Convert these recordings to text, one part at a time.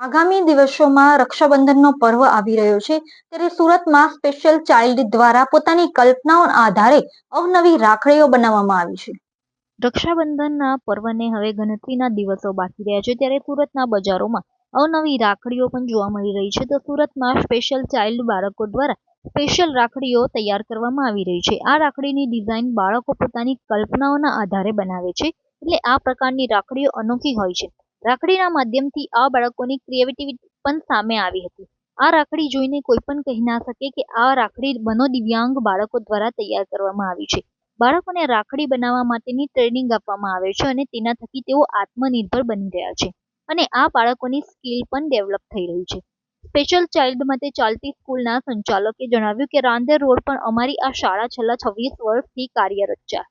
આગામી દિવસોમાં રક્ષાબંધનનો પર્વ આવી રહ્યો છે, ત્યારે સુરતમાં સ્પેશિયલ ચાઇલ્ડ દ્વારા પોતાની કલ્પનાઓના આધારે અવનવી રાખડીઓ બનાવવામાં આવી છે. રક્ષાબંધનના પર્વને હવે ગણતરીના દિવસો બાકી રહ્યા છે, ત્યારે સુરતના બજારોમાં અવનવી રાખડીઓ પણ જોવા મળી રહી છે, તો સુરતમાં સ્પેશિયલ ચાઇલ્ડ બાળકો દ્વારા સ્પેશિયલ રાખડીઓ તૈયાર કરવામાં આવી રહી છે. આ રાખડીની ડિઝાઇન બાળકો પોતાની કલ્પનાઓના આધારે બનાવે છે, એટલે આ પ્રકારની રાખડીઓ અનોખી હોય છે. રાખડીના માધ્યમથી આ બાળકોની ક્રિએટિવિટી પણ સામે આવી હતી. આ રાખડી જોઈને કોઈ પણ કહી ના શકે કે આ રાખડી મનોદિવ્યાંગ બાળકો દ્વારા તૈયાર કરવામાં આવી છે. બાળકોને રાખડી બનાવવા માટેની ટ્રેનિંગ આપવામાં આવે છે અને તેના થકી તેઓ આત્મનિર્ભર બની રહ્યા છે અને આ બાળકોની સ્કિલ પણ ડેવલપ થઈ રહી છે. સ્પેશિયલ ચાઇલ્ડ માટે ચાલતી સ્કૂલના સંચાલકે જણાવ્યું કે રાંદેર રોડ પર અમારી આ શાળા છેલ્લા છવ્વીસ વર્ષથી કાર્યરત છે.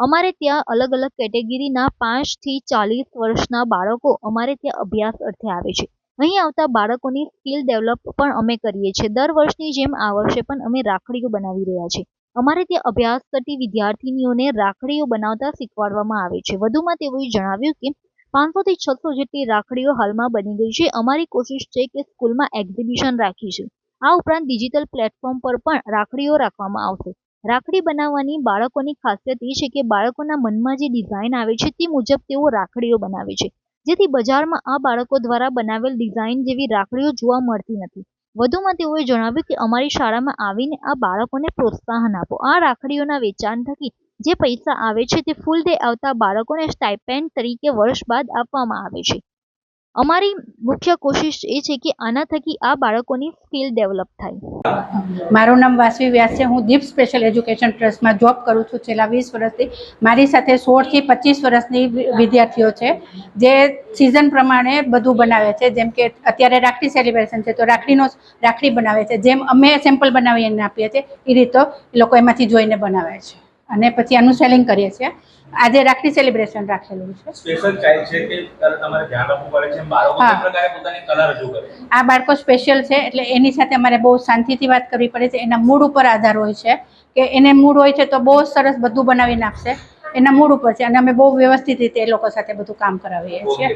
અમારે ત્યાં અલગ અલગ કેટેગરીના પાંચથી ચાલીસ વર્ષના બાળકો અમારે ત્યાં અભ્યાસ અર્થે આવે છે. અહીં આવતા બાળકોની સ્કિલ ડેવલપ પણ અમે કરીએ છીએ. દર વર્ષની જેમ આ વર્ષે પણ અમે રાખડીઓ બનાવી રહ્યા છીએ. અમારે ત્યાં અભ્યાસ કરતી વિદ્યાર્થીનીઓને રાખડીઓ બનાવતા શીખવાડવામાં આવે છે. વધુમાં તેઓએ જણાવ્યું કે, પાંચસોથી છસો જેટલી રાખડીઓ હાલમાં બની ગઈ છે. અમારી કોશિશ છે કે સ્કૂલમાં એક્ઝિબિશન રાખીશું. આ ઉપરાંત ડિજિટલ પ્લેટફોર્મ પર પણ રાખડીઓ રાખવામાં આવશે. રાખડી બનાવવાની બાળકોની ખાસિયત એ છે કે બાળકોના મનમાં જે ડિઝાઇન આવે છે તે મુજબ તેઓ રાખડીઓ બનાવે છે. જેથી બજારમાં આ બાળકો દ્વારા બનાવેલ ડિઝાઇન જેવી રાખડીઓ જોવા મળતી નથી. વધુમાં તેઓએ જણાવ્યું કે અમારી શાળામાં આવીને આ બાળકોને પ્રોત્સાહન આપો. આ રાખડીઓના વેચાણ થકી જે પૈસા આવે છે તે ફૂલ ડે આવતા બાળકોને સ્ટાઇપેન્ડ તરીકે વર્ષ બાદ આપવામાં આવે છે. અમારી મુખ્ય કોશિશ એ છે કે આના થકી આ બાળકોની સ્કિલ ડેવલપ થાય. મારું નામ વાસવી વ્યાસ છે. હું દીપ સ્પેશિયલ એજ્યુકેશન ટ્રસ્ટમાં જોબ કરું છું. છેલ્લા વીસ વર્ષથી મારી સાથે સોળથી પચીસ વર્ષની વિદ્યાર્થીઓ છે, જે સિઝન પ્રમાણે બધું બનાવે છે. જેમ કે અત્યારે રાખડી સેલિબ્રેશન છે, તો રાખડીનો રાખડી બનાવે છે. જેમ અમે સેમ્પલ બનાવીને આપીએ છીએ, એ રીતે એ લોકો એમાંથી જોઈને બનાવે છે. અને પછી આનું સેલિંગ કરીએ છીએ. આજે રાખડી સેલિબ્રેશન રાખેલું છે. સ્પેશિયલ ચાઇલ્ડ છે કે તમારે ધ્યાન રાખવું પડે છે? બાળકો. કઈ પ્રકારે પોતાની કલા રજૂ કરે આ બાળકો સ્પેશિયલ છે એટલે એની સાથે અમારે બહુ શાંતિથી વાત કરવી પડે છે. એના મૂડ ઉપર આધાર હોય છે કે એને મૂડ હોય છે તો બહુ સરસ બધું બનાવીને આપશે એના મૂડ ઉપર છે અને અમે બહુ વ્યવસ્થિત રીતે એ લોકો સાથે બધું કામ કરાવીએ છીએ.